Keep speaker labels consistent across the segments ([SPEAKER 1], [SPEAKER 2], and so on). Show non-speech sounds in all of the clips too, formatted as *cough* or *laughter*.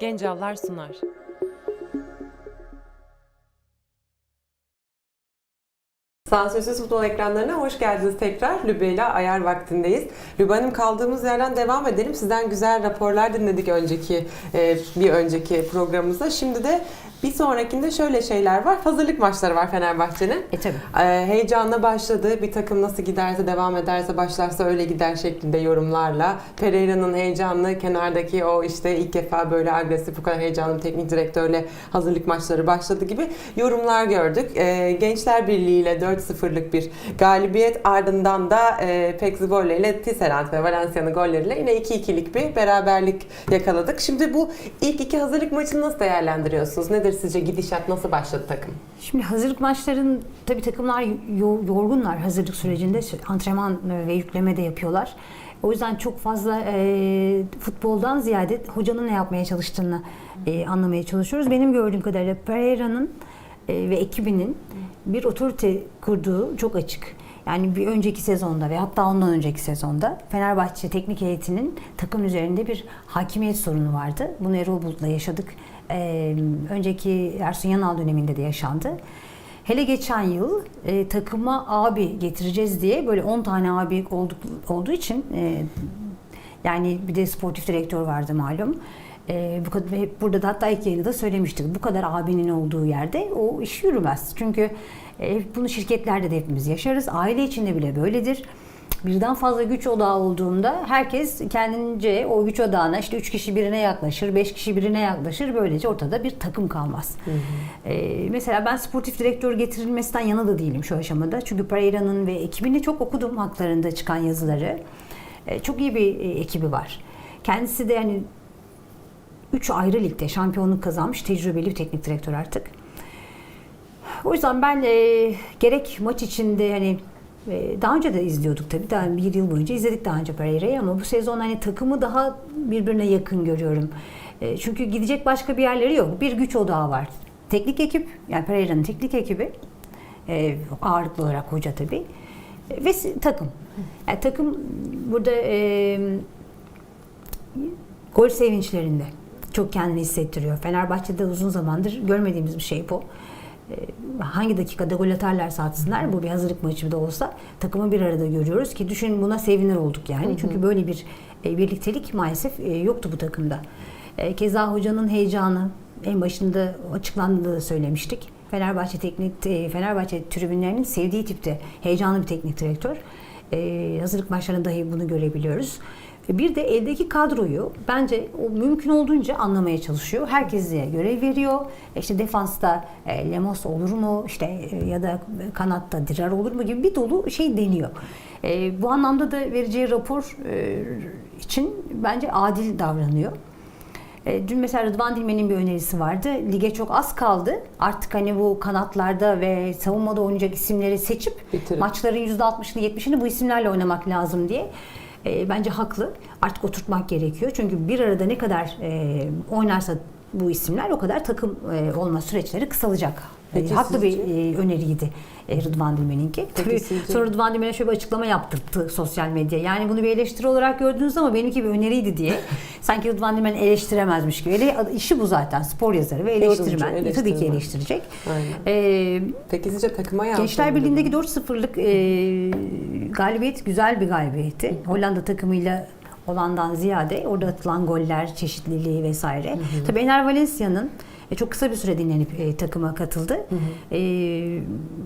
[SPEAKER 1] Gencallar sunar.
[SPEAKER 2] Sansürsüz futbol ekranlarına hoş geldiniz tekrar. Lübe ile ayar vaktindeyiz. Lübe Hanım kaldığımız yerden devam edelim. Sizden güzel raporlar dinledik önceki e, bir önceki programımızda. Şimdi de bir sonrakinde şöyle şeyler var. Hazırlık maçları var Fenerbahçe'nin.
[SPEAKER 3] E tabii.
[SPEAKER 2] Ee, heyecanla başladı. Bir takım nasıl giderse, devam ederse, başlarsa öyle gider şeklinde yorumlarla. Pereira'nın heyecanlı, kenardaki o işte ilk defa böyle agresif, bu kadar heyecanlı bir teknik direktörle hazırlık maçları başladı gibi yorumlar gördük. Ee, Gençler Birliği ile 4-0'lık bir galibiyet ardından da e, Pexigole ile Tisserand ve Valencia'nın golleriyle yine 2-2'lik bir beraberlik yakaladık. Şimdi bu ilk iki hazırlık maçını nasıl değerlendiriyorsunuz? Nedir sizce gidişat? Nasıl başladı takım?
[SPEAKER 3] Şimdi hazırlık maçların tabii takımlar yo- yorgunlar hazırlık sürecinde antrenman ve yükleme de yapıyorlar. O yüzden çok fazla e, futboldan ziyade hocanın ne yapmaya çalıştığını e, anlamaya çalışıyoruz. Benim gördüğüm kadarıyla Pereira'nın e, ve ekibinin bir otorite kurduğu çok açık. Yani bir önceki sezonda ve hatta ondan önceki sezonda Fenerbahçe teknik heyetinin takım üzerinde bir hakimiyet sorunu vardı. Bunu Erol Bulut'la yaşadık. Ee, önceki Ersun Yanal döneminde de yaşandı. Hele geçen yıl e, takıma abi getireceğiz diye böyle 10 tane abi olduk, olduğu için e, yani bir de sportif direktör vardı malum. E, bu kadar, hep burada da hatta ilk yayında da söylemiştik. Bu kadar abinin olduğu yerde o iş yürümez. Çünkü bunu şirketlerde de hepimiz yaşarız. Aile içinde bile böyledir. Birden fazla güç odağı olduğunda herkes kendince o güç odağına işte üç kişi birine yaklaşır, beş kişi birine yaklaşır. Böylece ortada bir takım kalmaz. Ee, mesela ben sportif direktör getirilmesinden yana da değilim şu aşamada. Çünkü Pereira'nın ve ekibini çok okudum haklarında çıkan yazıları. Ee, çok iyi bir e, ekibi var. Kendisi de yani üç ayrı ligde şampiyonluk kazanmış tecrübeli bir teknik direktör artık. O yüzden ben e, gerek maç içinde hani e, daha önce de izliyorduk tabii. Daha bir yıl boyunca izledik daha önce Pereira'yı ama bu sezon hani takımı daha birbirine yakın görüyorum. E, çünkü gidecek başka bir yerleri yok. Bir güç odağı var. Teknik ekip, yani Pereira'nın teknik ekibi e, ağırlıklı olarak hoca tabii. Ve takım. Yani takım burada e, gol sevinçlerinde çok kendini hissettiriyor. Fenerbahçe'de uzun zamandır görmediğimiz bir şey bu. Ee, Hangi dakikada gol atarlarsa atsınlar, bu bir hazırlık maçı da olsa takımı bir arada görüyoruz ki düşün buna sevinir olduk yani. Çünkü böyle bir e, birliktelik maalesef e, yoktu bu takımda. E, Keza hocanın heyecanı en başında açıklandığını söylemiştik. Fenerbahçe teknik e, Fenerbahçe tribünlerinin sevdiği tipte heyecanlı bir teknik direktör. E, hazırlık maçlarında dahi bunu görebiliyoruz. Bir de eldeki kadroyu bence o mümkün olduğunca anlamaya çalışıyor. Herkese görev veriyor. İşte defansta e, Lemos olur mu? İşte e, ya da kanatta Dirar olur mu gibi bir dolu şey deniyor. E, bu anlamda da vereceği rapor e, için bence adil davranıyor. E, Dün mesela Rıdvan Dilmen'in bir önerisi vardı. Lige çok az kaldı. Artık hani bu kanatlarda ve savunmada oynayacak isimleri seçip
[SPEAKER 2] Bitirip.
[SPEAKER 3] maçların %60'ını 70'ini bu isimlerle oynamak lazım diye. E, bence haklı. Artık oturtmak gerekiyor. Çünkü bir arada ne kadar e, oynarsa bu isimler o kadar takım e, olma süreçleri kısalacak.
[SPEAKER 2] Peki
[SPEAKER 3] haklı bir
[SPEAKER 2] sizce?
[SPEAKER 3] e, öneriydi e, Rıdvan Dilmen'inki. Tabii sonra Rıdvan Dilmen'e şöyle bir açıklama yaptırdı sosyal medya. Yani bunu bir eleştiri olarak gördünüz ama benimki bir öneriydi diye. *laughs* Sanki Rıdvan Dilmen eleştiremezmiş gibi. Ele, işi bu zaten. Spor yazarı ve
[SPEAKER 2] Yorumcu,
[SPEAKER 3] eleştirmen. E, Tabii ki
[SPEAKER 2] eleştirmen.
[SPEAKER 3] eleştirecek.
[SPEAKER 2] Aynen.
[SPEAKER 3] E,
[SPEAKER 2] Peki sizce takıma yansıdı
[SPEAKER 3] Gençler? Birliği'ndeki 4-0'lık e, galibiyet güzel bir galibiyetti. Hollanda takımıyla olandan ziyade orada atılan goller, çeşitliliği vesaire. Tabii Ener Valencia'nın e, çok kısa bir süre dinlenip e, takıma katıldı. E,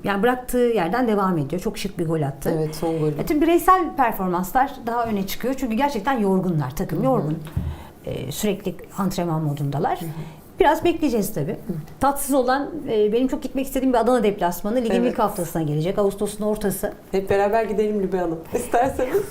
[SPEAKER 3] yani bıraktığı yerden devam ediyor. Çok şık bir gol attı.
[SPEAKER 2] Evet son golü.
[SPEAKER 3] E, tabii bireysel performanslar daha öne çıkıyor. Çünkü gerçekten yorgunlar. Takım yorgun. E, sürekli antrenman modundalar. Biraz bekleyeceğiz tabii. Tatsız olan e, benim çok gitmek istediğim bir Adana deplasmanı. Ligin
[SPEAKER 2] Evet.
[SPEAKER 3] ilk haftasına gelecek. Ağustos'un ortası.
[SPEAKER 2] Hep beraber gidelim Lübe Hanım. *laughs* İsterseniz.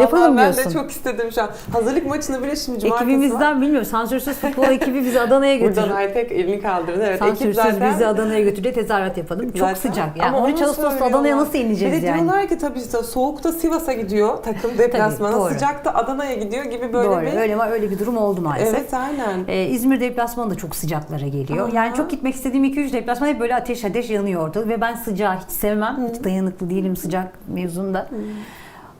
[SPEAKER 3] Yapalım
[SPEAKER 2] Vallahi ben de
[SPEAKER 3] diyorsun.
[SPEAKER 2] çok istedim şu an. Hazırlık maçını bile şimdi cumartesi var.
[SPEAKER 3] Ekibimizden bilmiyorum. Sansürsüz futbol ekibi bizi Adana'ya *laughs*
[SPEAKER 2] Buradan
[SPEAKER 3] götürür.
[SPEAKER 2] Aytek elini kaldırdı. Evet ekip
[SPEAKER 3] Sansürsüz
[SPEAKER 2] zaten.
[SPEAKER 3] bizi Adana'ya götürdü. Tezahürat yapalım. Çok
[SPEAKER 2] Zaten-
[SPEAKER 3] sıcak. Yani
[SPEAKER 2] Ama
[SPEAKER 3] 13
[SPEAKER 2] onu
[SPEAKER 3] Ağustos'ta
[SPEAKER 2] söylüyorlar.
[SPEAKER 3] Adana'ya nasıl ineceğiz
[SPEAKER 2] Bir de
[SPEAKER 3] yani?
[SPEAKER 2] diyorlar ki tabii işte soğukta Sivas'a gidiyor takım deplasmana.
[SPEAKER 3] doğru.
[SPEAKER 2] Sıcakta Adana'ya gidiyor gibi böyle
[SPEAKER 3] Doğru.
[SPEAKER 2] bir...
[SPEAKER 3] Öyle, öyle bir durum oldu maalesef.
[SPEAKER 2] Evet aynen.
[SPEAKER 3] Ee, İzmir deplasmanı da çok sıcaklara geliyor.
[SPEAKER 2] Aha.
[SPEAKER 3] Yani çok gitmek istediğim 2-3 deplasman hep böyle ateş ateş yanıyordu. Ve ben sıcağı hiç sevmem. Hiç dayanıklı değilim sıcak mevzunda.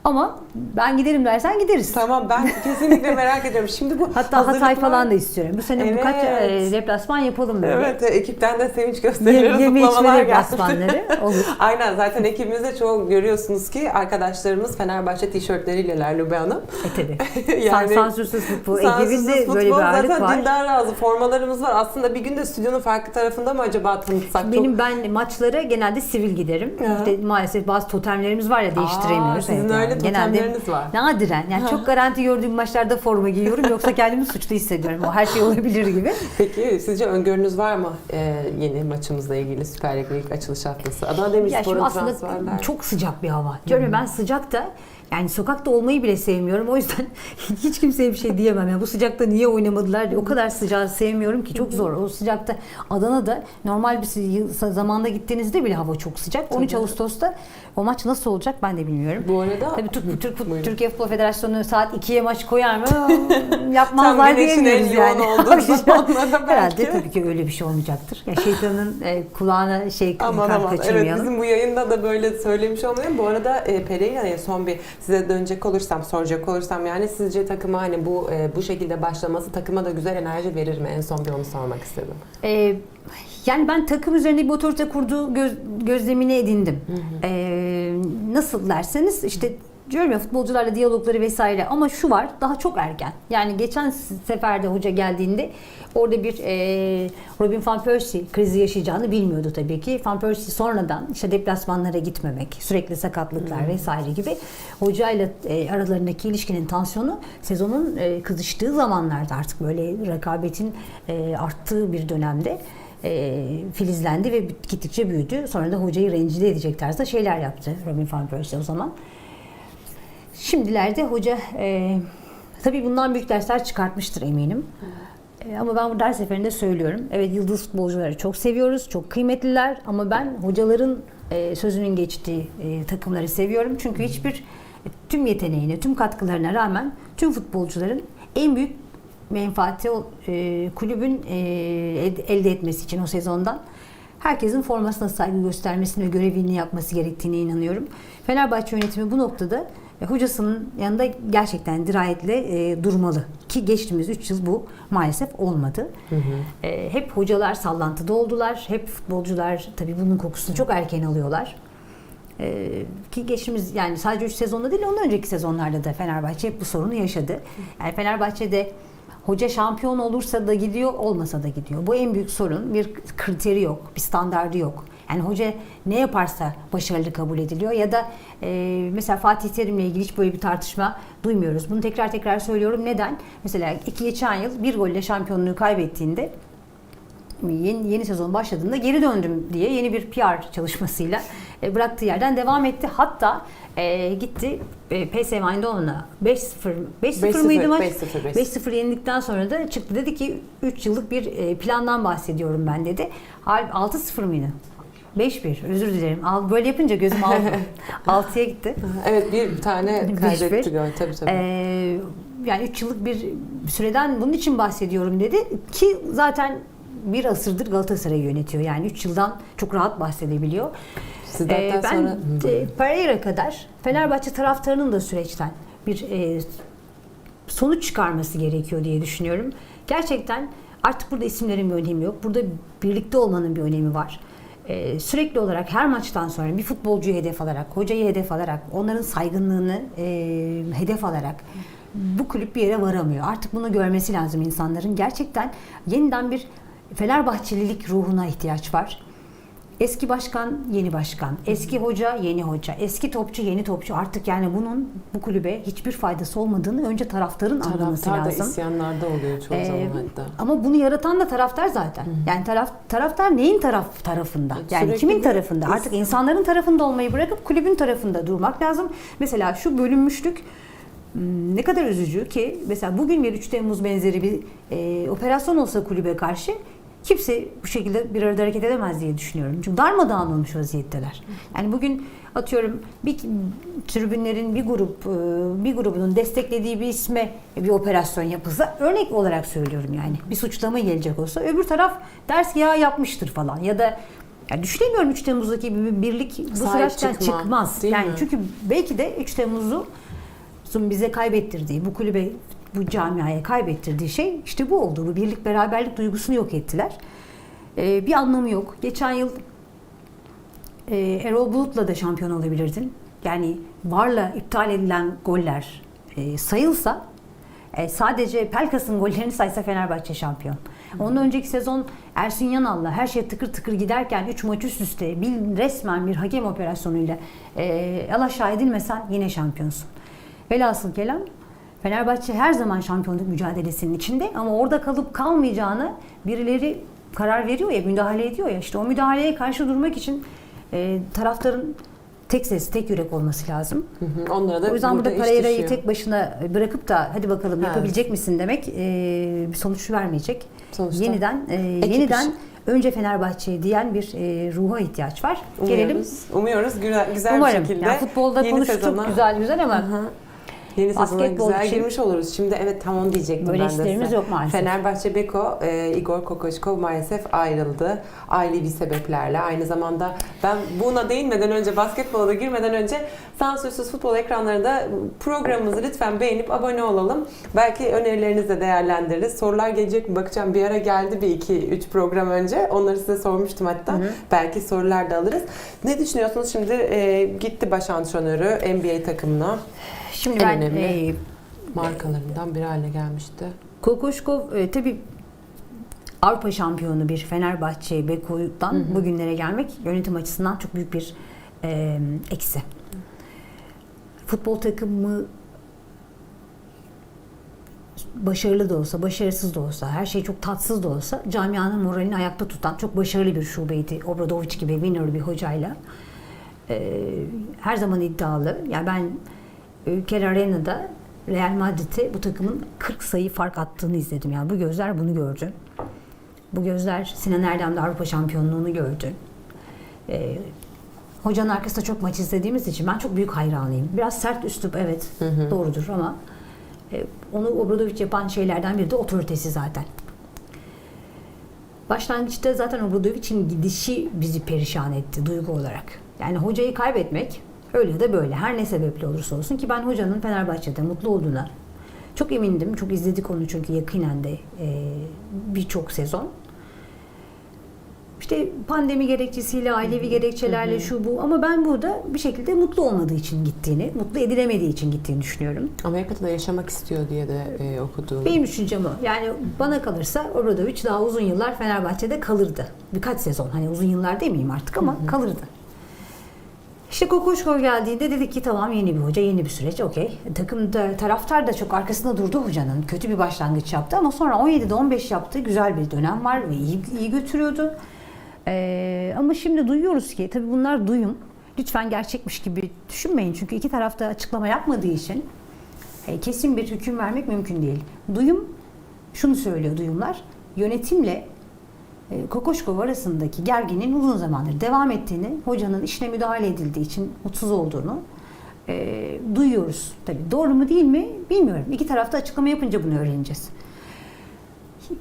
[SPEAKER 3] Ama ben giderim dersen gideriz.
[SPEAKER 2] Tamam ben kesinlikle merak ediyorum. Şimdi bu
[SPEAKER 3] Hatta Hatay
[SPEAKER 2] hazırlıklar-
[SPEAKER 3] falan da istiyorum. Bu sene birkaç
[SPEAKER 2] Evet.
[SPEAKER 3] e, deplasman yapalım böyle.
[SPEAKER 2] Evet ekipten de sevinç
[SPEAKER 3] Ye,
[SPEAKER 2] gösteriyoruz.
[SPEAKER 3] yeme
[SPEAKER 2] kutlamalar
[SPEAKER 3] deplasmanları olur. *laughs*
[SPEAKER 2] Aynen zaten ekibimizde çoğu görüyorsunuz ki arkadaşlarımız Fenerbahçe tişörtleriyle Lübe Hanım.
[SPEAKER 3] E tabii. *laughs*
[SPEAKER 2] Yani-
[SPEAKER 3] San, sansürsüz futbol
[SPEAKER 2] Sansürsüz futbol,
[SPEAKER 3] böyle bir ağırlık
[SPEAKER 2] zaten
[SPEAKER 3] var.
[SPEAKER 2] Dündar razı formalarımız var. Aslında bir gün de stüdyonun farklı tarafında mı acaba tanıtsak?
[SPEAKER 3] Benim ben maçlara genelde sivil giderim.
[SPEAKER 2] Ya.
[SPEAKER 3] İşte maalesef bazı totemlerimiz var ya değiştiremiyoruz.
[SPEAKER 2] Aa, sizin
[SPEAKER 3] Evet,
[SPEAKER 2] öyle
[SPEAKER 3] Genelde
[SPEAKER 2] totemleriniz var.
[SPEAKER 3] Nadiren. Yani çok garanti gördüğüm maçlarda forma giyiyorum. Yoksa kendimi *laughs* suçlu hissediyorum. O her şey olabilir gibi.
[SPEAKER 2] Peki sizce öngörünüz var mı ee, yeni maçımızla ilgili Süper Lig'in ilk açılış haftası? Adana Demirspor'un
[SPEAKER 3] şimdi aslında
[SPEAKER 2] transferler.
[SPEAKER 3] çok sıcak bir hava. Diyorum ben sıcakta yani sokakta olmayı bile sevmiyorum. O yüzden *laughs* hiç kimseye bir şey diyemem. Yani bu sıcakta niye oynamadılar. O kadar sıcağı sevmiyorum ki çok zor. O sıcakta Adana'da normal bir zamanda gittiğinizde bile hava çok sıcak. 13
[SPEAKER 2] Tabii.
[SPEAKER 3] Ağustos'ta o maç nasıl olacak ben de bilmiyorum.
[SPEAKER 2] Bu arada
[SPEAKER 3] Tabii Türk, Türk,
[SPEAKER 2] Buyurun.
[SPEAKER 3] Türkiye Futbol Federasyonu saat 2'ye maç koyar mı? *laughs* Yapmazlar diyemiyoruz yani. *laughs* Herhalde tabii ki öyle bir şey olmayacaktır. Ya şeytanın e, kulağına şey
[SPEAKER 2] Aman aman. Evet bizim bu yayında da böyle söylemiş olmayalım. Bu arada e, Pereira'ya son bir size dönecek olursam, soracak olursam yani sizce takıma hani bu e, bu şekilde başlaması takıma da güzel enerji verir mi? En son bir onu sormak istedim.
[SPEAKER 3] Ee, yani ben takım üzerinde bir otorite kurduğu göz, gözlemini edindim. Ee, nasıl derseniz işte diyorum ya futbolcularla diyalogları vesaire ama şu var daha çok erken. Yani geçen seferde hoca geldiğinde orada bir e, Robin van Persie krizi yaşayacağını bilmiyordu tabii ki. Van Persie sonradan işte deplasmanlara gitmemek, sürekli sakatlıklar vesaire gibi hocayla e, aralarındaki ilişkinin tansiyonu sezonun e, kızıştığı zamanlarda artık böyle rekabetin e, arttığı bir dönemde e, filizlendi ve gittikçe büyüdü. Sonra da hocayı rencide edecek tarzda şeyler yaptı Robin van Persie o zaman. Şimdilerde hoca e, tabii bundan büyük dersler çıkartmıştır eminim. E, ama ben bu her seferinde söylüyorum. Evet yıldız futbolcuları çok seviyoruz, çok kıymetliler ama ben hocaların e, sözünün geçtiği e, takımları seviyorum. Çünkü hiçbir e, tüm yeteneğine, tüm katkılarına rağmen tüm futbolcuların en büyük menfaati e, kulübün e, elde etmesi için o sezondan herkesin formasına saygı göstermesini ve görevini yapması gerektiğine inanıyorum. Fenerbahçe yönetimi bu noktada hocasının yanında gerçekten dirayetle e, durmalı. Ki geçtiğimiz 3 yıl bu maalesef olmadı. E, hep hocalar sallantıda oldular. Hep futbolcular tabii bunun kokusunu çok erken alıyorlar. E, ki geçtiğimiz yani sadece 3 sezonda değil ondan önceki sezonlarda da Fenerbahçe hep bu sorunu yaşadı. Yani Fenerbahçe'de hoca şampiyon olursa da gidiyor, olmasa da gidiyor. Bu en büyük sorun. Bir kriteri yok, bir standardı yok. Yani hoca ne yaparsa başarılı kabul ediliyor ya da e, mesela Fatih Terim'le ilgili hiç böyle bir tartışma duymuyoruz. Bunu tekrar tekrar söylüyorum. Neden? Mesela iki geçen yıl bir golle şampiyonluğu kaybettiğinde yeni, yeni sezon başladığında geri döndüm diye yeni bir PR çalışmasıyla e, bıraktığı yerden devam etti. Hatta e, gitti e, PSV Eindhoven'a 5-0 5-0 mıydı maç?
[SPEAKER 2] 5-0,
[SPEAKER 3] 5-0 yenildikten sonra da çıktı dedi ki 3 yıllık bir e, plandan bahsediyorum ben dedi. Hal 6-0 mıydı? 5-1 özür dilerim. Al, böyle yapınca gözüm aldı. *laughs* 6'ya gitti.
[SPEAKER 2] Evet bir tane kaybetti gol tabii tabii.
[SPEAKER 3] Ee, yani 3 yıllık bir süreden bunun için bahsediyorum dedi ki zaten bir asırdır Galatasaray'ı yönetiyor. Yani 3 yıldan çok rahat bahsedebiliyor. Ee, ben
[SPEAKER 2] sonra
[SPEAKER 3] e, Pereira kadar Fenerbahçe taraftarının da süreçten bir e, sonuç çıkarması gerekiyor diye düşünüyorum. Gerçekten artık burada isimlerin bir önemi yok. Burada birlikte olmanın bir önemi var. Ee, sürekli olarak her maçtan sonra bir futbolcuyu hedef alarak, hocayı hedef alarak, onların saygınlığını e, hedef alarak bu kulüp bir yere varamıyor. Artık bunu görmesi lazım insanların. Gerçekten yeniden bir Fenerbahçelilik ruhuna ihtiyaç var. Eski başkan, yeni başkan. Eski hoca, yeni hoca. Eski topçu, yeni topçu. Artık yani bunun bu kulübe hiçbir faydası olmadığını önce taraftarın anlaması
[SPEAKER 2] taraftar da
[SPEAKER 3] lazım.
[SPEAKER 2] isyanlarda oluyor çoğu
[SPEAKER 3] Ee,
[SPEAKER 2] zaman hatta.
[SPEAKER 3] Ama bunu yaratan da taraftar zaten. Yani taraf taraftar neyin taraf tarafında? Yani
[SPEAKER 2] Sürekli
[SPEAKER 3] kimin tarafında? Artık insanların tarafında olmayı bırakıp kulübün tarafında durmak lazım. Mesela şu bölünmüşlük hmm, ne kadar üzücü ki mesela bugün bir 3 Temmuz benzeri bir e, operasyon olsa kulübe karşı kimse bu şekilde bir arada hareket edemez diye düşünüyorum. Çünkü darmadağın olmuş vaziyetteler. Yani bugün atıyorum bir tribünlerin bir grup e, bir grubunun desteklediği bir isme bir operasyon yapılsa örnek olarak söylüyorum yani. Bir suçlama gelecek olsa öbür taraf ders ya yapmıştır falan ya da Yani düşünemiyorum 3 Temmuz'daki bir birlik bu
[SPEAKER 2] Sahip
[SPEAKER 3] süreçten
[SPEAKER 2] çıkma,
[SPEAKER 3] çıkmaz. yani
[SPEAKER 2] mi?
[SPEAKER 3] çünkü belki de 3 Temmuz'u bize kaybettirdiği, bu kulübe, bu camiaya kaybettirdiği şey işte bu oldu. Bu birlik beraberlik duygusunu yok ettiler. Ee, bir anlamı yok. Geçen yıl e, Erol Bulut'la da şampiyon olabilirdin. Yani VAR'la iptal edilen goller e, sayılsa e, sadece Pelkas'ın gollerini saysa Fenerbahçe şampiyon. Ondan önceki sezon Ersun Yanal'la her şey tıkır tıkır giderken 3 maç üst üste bir, resmen bir hakem operasyonuyla e, alaşağı edilmesen yine şampiyonsun. Velhasıl kelam Fenerbahçe her zaman şampiyonluk mücadelesinin içinde ama orada kalıp kalmayacağını birileri karar veriyor ya, müdahale ediyor ya. işte o müdahaleye karşı durmak için e, taraftarın tek ses, tek yürek olması lazım.
[SPEAKER 2] Hı hı. Onlara da
[SPEAKER 3] O yüzden burada
[SPEAKER 2] iş
[SPEAKER 3] Pereira'yı tek başına bırakıp da hadi bakalım
[SPEAKER 2] Ha.
[SPEAKER 3] yapabilecek misin demek e, bir sonuç vermeyecek.
[SPEAKER 2] Sonuçta
[SPEAKER 3] yeniden e, yeniden önce Fenerbahçe diyen bir e, ruha ihtiyaç var. Gelelim
[SPEAKER 2] Umuyoruz. Umuyoruz güzel, güzel
[SPEAKER 3] umarım.
[SPEAKER 2] şekilde.
[SPEAKER 3] Yani futbolda konuştuk
[SPEAKER 2] sezona-
[SPEAKER 3] güzel güzel ama
[SPEAKER 2] Hı hı. Yeni sezona
[SPEAKER 3] Basketbol
[SPEAKER 2] güzel
[SPEAKER 3] için-
[SPEAKER 2] girmiş oluruz. Şimdi evet tamam diyecektim
[SPEAKER 3] Böyle
[SPEAKER 2] ben de size.
[SPEAKER 3] işlerimiz yok maalesef.
[SPEAKER 2] Fenerbahçe Beko, e, Igor Kokoşkov maalesef ayrıldı. Ailevi sebeplerle. Aynı zamanda ben buna değinmeden önce, basketbola da girmeden önce Sansürsüz Futbol ekranlarında programımızı lütfen beğenip abone olalım. Belki önerilerinizi de değerlendiririz. Sorular gelecek mi? Bakacağım bir ara geldi bir iki üç program önce. Onları size sormuştum hatta. Belki sorular da alırız. Ne düşünüyorsunuz şimdi? e, gitti baş antrenörü NBA takımına.
[SPEAKER 3] Şimdi
[SPEAKER 2] En
[SPEAKER 3] ben
[SPEAKER 2] önemli.
[SPEAKER 3] e,
[SPEAKER 2] Markalarından bir hale gelmişti.
[SPEAKER 3] Kokoşkov e, tabii Avrupa şampiyonu bir Fenerbahçe Beko'dan bugünlere gelmek yönetim açısından çok büyük bir e, eksi. Futbol takımı başarılı da olsa, başarısız da olsa, her şey çok tatsız da olsa camianın moralini ayakta tutan çok başarılı bir şubeydi. Obradoviç gibi winner bir hocayla. E, her zaman iddialı. Yani ben Ülker Arena'da Real Madrid'e bu takımın 40 sayı fark attığını izledim. Yani bu gözler bunu gördü. Bu gözler Sinan Erdem'de Avrupa şampiyonluğunu gördü. Ee, hocanın arkasında çok maç izlediğimiz için ben çok büyük hayranıyım. Biraz sert üslup evet doğrudur ama e, onu Obradoviç yapan şeylerden biri de otoritesi zaten. Başlangıçta zaten Obradoviç'in gidişi bizi perişan etti duygu olarak. Yani hocayı kaybetmek öyle ya da böyle her ne sebeple olursa olsun ki ben hocanın Fenerbahçe'de mutlu olduğuna çok emindim. Çok izledik onu çünkü yakinen de e, birçok sezon. İşte pandemi gerekçesiyle, ailevi gerekçelerle şu bu ama ben burada bir şekilde mutlu olmadığı için gittiğini, mutlu edilemediği için gittiğini düşünüyorum.
[SPEAKER 2] Amerika'da da yaşamak istiyor diye de e, okuduğum.
[SPEAKER 3] Benim düşüncem o. Yani bana kalırsa Obradoviç daha uzun yıllar Fenerbahçe'de kalırdı. Birkaç sezon. Hani uzun yıllar demeyeyim artık ama kalırdı. İşte Kokoşkov geldiğinde dedik ki tamam yeni bir hoca, yeni bir süreç. Okey. Takımda taraftar da çok arkasında durdu hocanın. Kötü bir başlangıç yaptı ama sonra 17'de 15 yaptı. Güzel bir dönem var ve iyi, iyi götürüyordu. Ee, ama şimdi duyuyoruz ki tabii bunlar duyum. Lütfen gerçekmiş gibi düşünmeyin. Çünkü iki tarafta açıklama yapmadığı için e, kesin bir hüküm vermek mümkün değil. Duyum şunu söylüyor duyumlar. Yönetimle Kokoşkov arasındaki gerginin uzun zamandır devam ettiğini, hocanın işine müdahale edildiği için mutsuz olduğunu e, duyuyoruz. Tabii doğru mu değil mi bilmiyorum. İki tarafta açıklama yapınca bunu öğreneceğiz.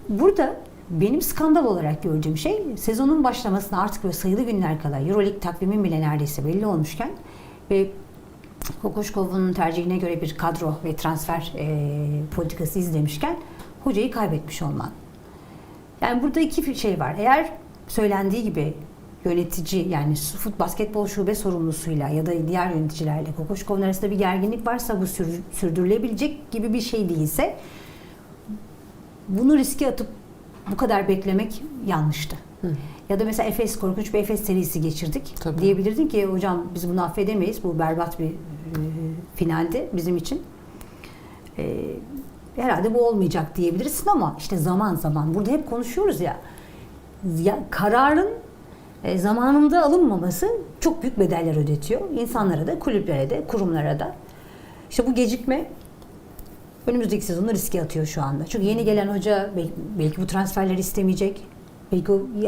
[SPEAKER 3] Burada benim skandal olarak gördüğüm şey sezonun başlamasına artık böyle sayılı günler kala Euroleague takvimin bile neredeyse belli olmuşken ve Kokoşkov'un tercihine göre bir kadro ve transfer e, politikası izlemişken hocayı kaybetmiş olman. Yani burada iki şey var. Eğer söylendiği gibi yönetici yani fut basketbol şube sorumlusuyla ya da diğer yöneticilerle Kokoşkov'un arasında bir gerginlik varsa bu sür- sürdürülebilecek gibi bir şey değilse bunu riske atıp bu kadar beklemek yanlıştı. Ya da mesela Efes korkunç bir Efes serisi geçirdik.
[SPEAKER 2] Tabii.
[SPEAKER 3] Diyebilirdin ki hocam biz bunu affedemeyiz. Bu berbat bir e, finaldi bizim için. E, herhalde bu olmayacak diyebilirsin ama işte zaman zaman burada hep konuşuyoruz ya. ya kararın e, zamanında alınmaması çok büyük bedeller ödetiyor. İnsanlara da, kulüplere de, kurumlara da. İşte bu gecikme önümüzdeki sezonu riske atıyor şu anda. Çünkü yeni gelen hoca belki, bu transferleri istemeyecek. O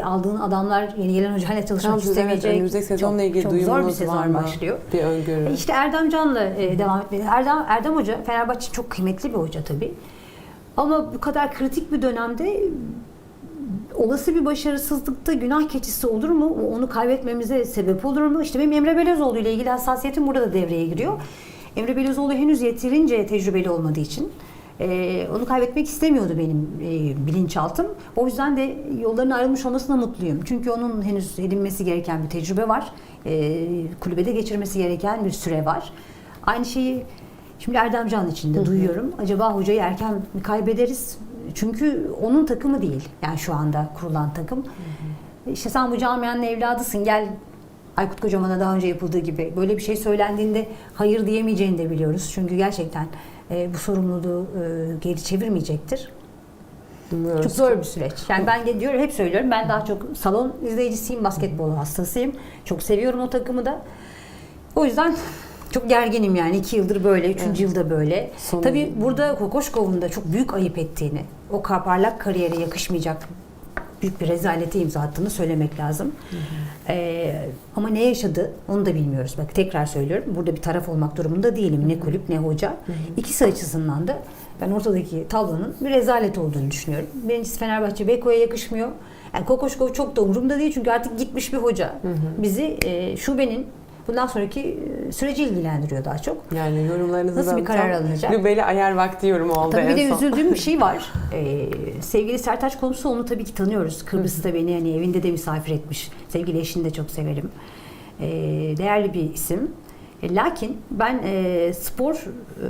[SPEAKER 3] aldığın adamlar yeni gelen hocayla çalışmak
[SPEAKER 2] Tam siz evet,
[SPEAKER 3] istemeyecek.
[SPEAKER 2] önümüzdeki sezonla
[SPEAKER 3] çok,
[SPEAKER 2] ilgili
[SPEAKER 3] çok zor bir
[SPEAKER 2] var
[SPEAKER 3] sezon
[SPEAKER 2] mı?
[SPEAKER 3] başlıyor.
[SPEAKER 2] Bir öngörü.
[SPEAKER 3] E İşte Erdem Can'la e, devam etmeli. Erdem, Erdem Hoca, Fenerbahçe çok kıymetli bir hoca tabii. Ama bu kadar kritik bir dönemde olası bir başarısızlıkta günah keçisi olur mu? Onu kaybetmemize sebep olur mu? İşte benim Emre Belözoğlu ile ilgili hassasiyetim burada da devreye giriyor. Emre Belözoğlu henüz yeterince tecrübeli olmadığı için e, onu kaybetmek istemiyordu benim e, bilinçaltım. O yüzden de yolların ayrılmış olmasına mutluyum. Çünkü onun henüz edinmesi gereken bir tecrübe var. E, kulübede geçirmesi gereken bir süre var. Aynı şeyi şimdi Erdem Can için de duyuyorum. Acaba hocayı erken mi kaybederiz? Çünkü onun takımı değil. Yani şu anda kurulan takım. İşte sen bu camianın evladısın gel Aykut Kocaman'a daha önce yapıldığı gibi böyle bir şey söylendiğinde hayır diyemeyeceğini de biliyoruz. Çünkü gerçekten e, bu sorumluluğu e, geri çevirmeyecektir. Çok zor bir süreç. Yani ben diyorum hep söylüyorum ben daha çok salon izleyicisiyim, basketbol hastasıyım. Çok seviyorum o takımı da. O yüzden çok gerginim yani. iki yıldır böyle, üçüncü yılda böyle.
[SPEAKER 2] Son-
[SPEAKER 3] Tabii burada Kokoşkov'un da çok büyük ayıp ettiğini, o parlak kariyere yakışmayacak büyük bir rezalete imza attığını söylemek lazım. Ee, ama ne yaşadı onu da bilmiyoruz. Bak tekrar söylüyorum. Burada bir taraf olmak durumunda değilim. Ne kulüp ne hoca. İkisi açısından da ben ortadaki tablonun bir rezalet olduğunu düşünüyorum. Birincisi Fenerbahçe Beko'ya yakışmıyor. Yani Kokoşkov çok da umurumda değil çünkü artık gitmiş bir hoca. Bizi e, şubenin bundan sonraki e, süreci ilgilendiriyor daha çok.
[SPEAKER 2] Yani yorumlarınızı
[SPEAKER 3] Nasıl bir karar alınacak?
[SPEAKER 2] Lübeli ayar vakti yorumu oldu
[SPEAKER 3] Tabii
[SPEAKER 2] en
[SPEAKER 3] bir de
[SPEAKER 2] son.
[SPEAKER 3] üzüldüğüm bir şey *laughs* var. Ee, sevgili Sertaç Komsoğlu'nu tabii ki tanıyoruz. Kıbrıs'ta beni hani evinde de misafir etmiş. Sevgili eşini de çok severim. Ee, değerli bir isim. E, lakin ben e, spor e,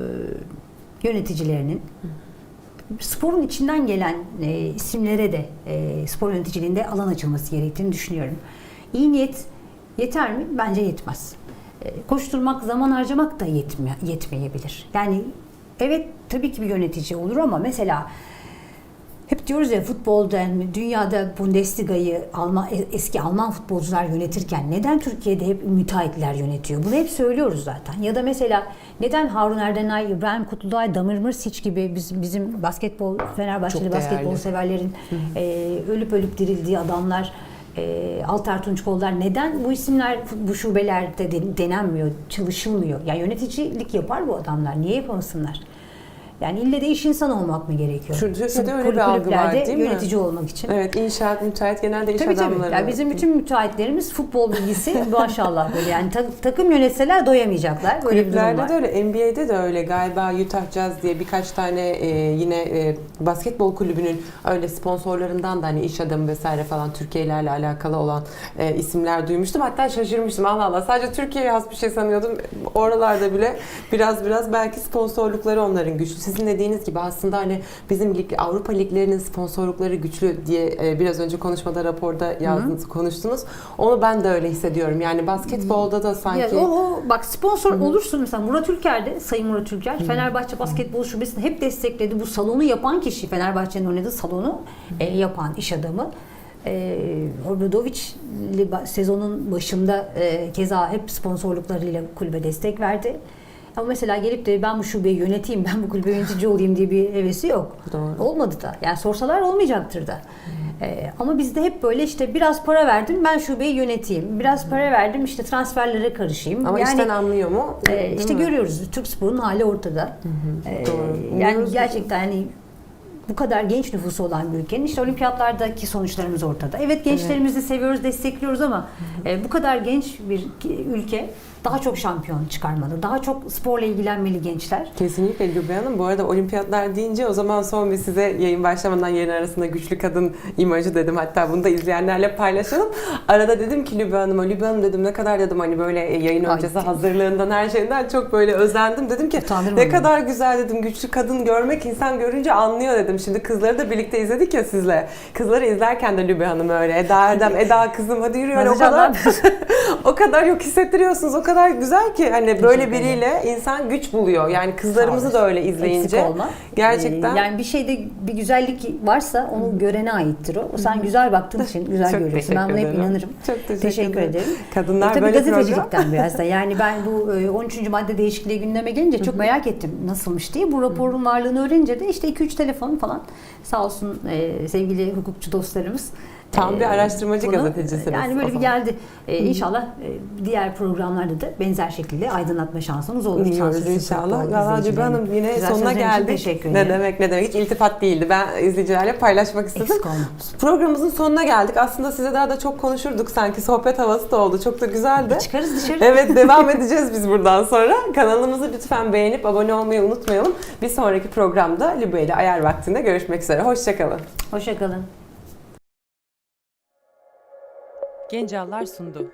[SPEAKER 3] yöneticilerinin sporun içinden gelen e, isimlere de e, spor yöneticiliğinde alan açılması gerektiğini düşünüyorum. İyi niyet yeter mi? Bence yetmez. E, koşturmak, zaman harcamak da yetme, yetmeyebilir. Yani evet tabii ki bir yönetici olur ama mesela hep diyoruz ya futbolda dünyada Bundesliga'yı Alman, eski Alman futbolcular yönetirken neden Türkiye'de hep müteahhitler yönetiyor? Bunu hep söylüyoruz zaten. Ya da mesela neden Harun Erdenay, İbrahim Kutluay, Damir Mırsic gibi bizim, bizim basketbol, Fenerbahçeli basketbol severlerin e, ölüp ölüp dirildiği adamlar e, Altar Tunçkollar neden bu isimler bu şubelerde de- denenmiyor, çalışılmıyor? Ya yöneticilik yapar bu adamlar. Niye yapamasınlar? Yani ille de iş insanı olmak mı gerekiyor?
[SPEAKER 2] Türkiye'de öyle bir algı var, değil mi?
[SPEAKER 3] yönetici olmak için.
[SPEAKER 2] Evet inşaat, müteahhit genelde iş
[SPEAKER 3] Tabii tabii.
[SPEAKER 2] adamları.
[SPEAKER 3] Yani bizim bütün müteahhitlerimiz futbol bilgisi *laughs* maşallah böyle yani ta- takım yönetseler doyamayacaklar. Böyle
[SPEAKER 2] Kulüplerde de öyle, NBA'de de öyle galiba Utah Jazz diye birkaç tane e, yine e, basketbol kulübünün öyle sponsorlarından da hani iş adamı vesaire falan Türkiye'lerle alakalı olan e, isimler duymuştum. Hatta şaşırmıştım Allah Allah sadece Türkiye'ye has bir şey sanıyordum. Oralarda bile biraz biraz belki sponsorlukları onların güçlü. Sizin dediğiniz gibi aslında hani bizim lig, Avrupa liglerinin sponsorlukları güçlü diye e, biraz önce konuşmada raporda yazdınız, konuştunuz. Onu ben de öyle hissediyorum. Yani basketbolda da sanki
[SPEAKER 3] Ya o, o bak sponsor olursun mesela Murat Ülker de Sayın Murat Ülker Fenerbahçe Basketbol Şubesi'ni hep destekledi. Bu salonu yapan kişi Fenerbahçe'nin oynadığı salonu e, yapan iş adamı. E, Obradovic sezonun başında e, keza hep sponsorluklarıyla kulübe destek verdi. Ama mesela gelip de ben bu şubeyi yöneteyim, ben bu kulübe yönetici olayım diye bir hevesi yok.
[SPEAKER 2] Doğru.
[SPEAKER 3] Olmadı da. Yani sorsalar olmayacaktır da. Ee, ama bizde hep böyle işte biraz para verdim ben şubeyi yöneteyim. Biraz para verdim işte transferlere karışayım.
[SPEAKER 2] Ama
[SPEAKER 3] yani
[SPEAKER 2] işten anlıyor mu?
[SPEAKER 3] e, işte
[SPEAKER 2] mi?
[SPEAKER 3] görüyoruz Türk sporunun hali ortada. Ee,
[SPEAKER 2] Doğru.
[SPEAKER 3] yani
[SPEAKER 2] Umuyoruz.
[SPEAKER 3] gerçekten hani bu kadar genç nüfusu olan bir ülkenin işte olimpiyatlardaki sonuçlarımız ortada. Evet gençlerimizi seviyoruz, destekliyoruz ama e, bu kadar genç bir ülke daha çok şampiyon çıkarmalı. Daha çok sporla ilgilenmeli gençler.
[SPEAKER 2] Kesinlikle Gülbey Hanım. Bu arada olimpiyatlar deyince o zaman son bir size yayın başlamadan yayın arasında güçlü kadın imajı dedim. Hatta bunu da izleyenlerle paylaşalım. Arada dedim ki Lübbe Hanım'a, Lübbe Hanım dedim ne kadar dedim hani böyle yayın
[SPEAKER 3] Ay,
[SPEAKER 2] öncesi hazırlığından her şeyinden çok böyle özendim. Dedim ki ne kadar güzel dedim güçlü kadın görmek insan görünce anlıyor dedim. Şimdi kızları da birlikte izledik ya sizle. Kızları izlerken de Lübbe Hanım öyle. Eda Erdem, *laughs* Eda kızım hadi yürü öyle o kadar *laughs* o kadar yok hissettiriyorsunuz. O kadar güzel ki hani böyle
[SPEAKER 3] ederim.
[SPEAKER 2] biriyle insan güç buluyor. Yani kızlarımızı da öyle izleyince.
[SPEAKER 3] Eksik olma.
[SPEAKER 2] Gerçekten.
[SPEAKER 3] Ee, Yani bir şeyde bir güzellik varsa onu görene aittir o. Sen güzel baktığın için *laughs* güzel
[SPEAKER 2] Çok
[SPEAKER 3] görüyorsun. Ben buna hep
[SPEAKER 2] ederim.
[SPEAKER 3] inanırım.
[SPEAKER 2] Çok teşekkür,
[SPEAKER 3] Teşekkür ederim.
[SPEAKER 2] Kadınlar
[SPEAKER 3] E tabii
[SPEAKER 2] böyle program.
[SPEAKER 3] gazetecilikten biraz da. Yani ben bu e, 13. madde değişikliği gündeme gelince çok merak ettim nasılmış diye. Bu raporun varlığını öğrenince de işte 2-3 telefon falan sağ olsun e, sevgili hukukçu dostlarımız
[SPEAKER 2] Tam bir araştırmacı
[SPEAKER 3] bunu,
[SPEAKER 2] gazetecisiniz
[SPEAKER 3] Yani böyle bir geldi. E, inşallah e, diğer programlarda da benzer şekilde aydınlatma şansımız olur.
[SPEAKER 2] Umuyoruz inşallah. Valla Cübe. Hanım yine
[SPEAKER 3] Güzel
[SPEAKER 2] sonuna geldik.
[SPEAKER 3] Teşekkür
[SPEAKER 2] Ne
[SPEAKER 3] ederim.
[SPEAKER 2] demek ne demek hiç iltifat değildi. Ben izleyicilerle paylaşmak istedim. Programımızın sonuna geldik. Aslında size daha da çok konuşurduk sanki. Sohbet havası da oldu. Çok da güzeldi.
[SPEAKER 3] Çıkarız dışarı.
[SPEAKER 2] Evet devam *laughs* edeceğiz biz buradan sonra. Kanalımızı lütfen beğenip abone olmayı unutmayalım. Bir sonraki programda Libya ile Ayar Vakti'nde görüşmek üzere. Hoşçakalın.
[SPEAKER 3] Hoşçakalın.
[SPEAKER 2] Gencallar sundu.